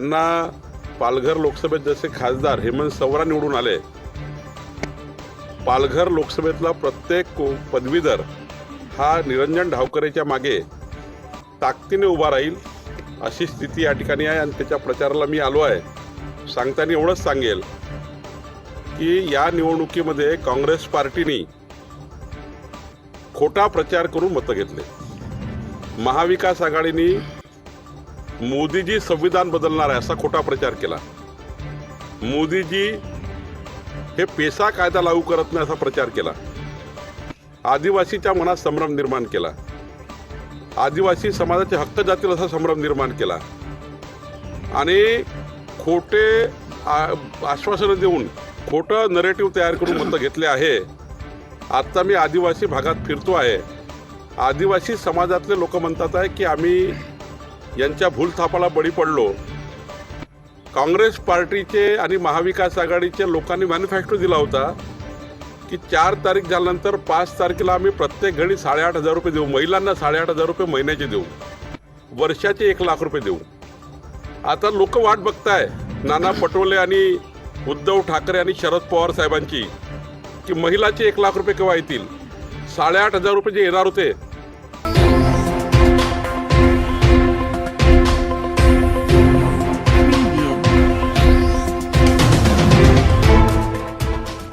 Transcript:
त्यांना पालघर लोकसभेत जसे खासदार हेमंत सवरा निवडून आले पालघर लोकसभेतला प्रत्येक को- पदवीधर हा निरंजन ढावकरेच्या मागे ताकदीने उभा राहील अशी स्थिती या ठिकाणी आहे आणि त्याच्या प्रचाराला मी आलो आहे. सांगताना एवढंच सांगेल की या निवडणुकीमध्ये काँग्रेस पार्टीने खोटा प्रचार करून मतं घेतले. महाविकास आघाडीने मोदीजी संविधान बदलणार आहे असा खोटा प्रचार केला. मोदीजी हे पेसा कायदा लागू करत नाही असा प्रचार केला. आदिवासीच्या मनात संभ्रम निर्माण केला. आदिवासी समाजाचे हक्क जातील असा संभ्रम निर्माण केला. आणि खोटे आ- आश्वासनं देऊन खोटं नरेटिव्ह तयार करून मतं घेतले आहे. आत्ता मी आदिवासी भागात फिरतो आहे. आदिवासी समाजातले लोक म्हणतात आहे की आम्ही यांच्या भूलथापाला बळी पडलो. काँग्रेस पार्टीचे आणि महाविकास आघाडीच्या लोकांनी मॅनिफेस्टो दिला होता की चार तारीख झाल्यानंतर पाच तारखेला आम्ही प्रत्येक घडी साडेआठ हजार रुपये देऊ. महिलांना साडेआठ हजार रुपये महिन्याचे देऊ. वर्षाचे एक लाख रुपये देऊ. आता लोक वाट बघताय. नाना पटोले आणि उद्धव ठाकरे आणि शरद पवार साहेबांची की महिलाचे एक लाख रुपये केव्हा येतील? साडेआठ हजार रुपये जे येणार होते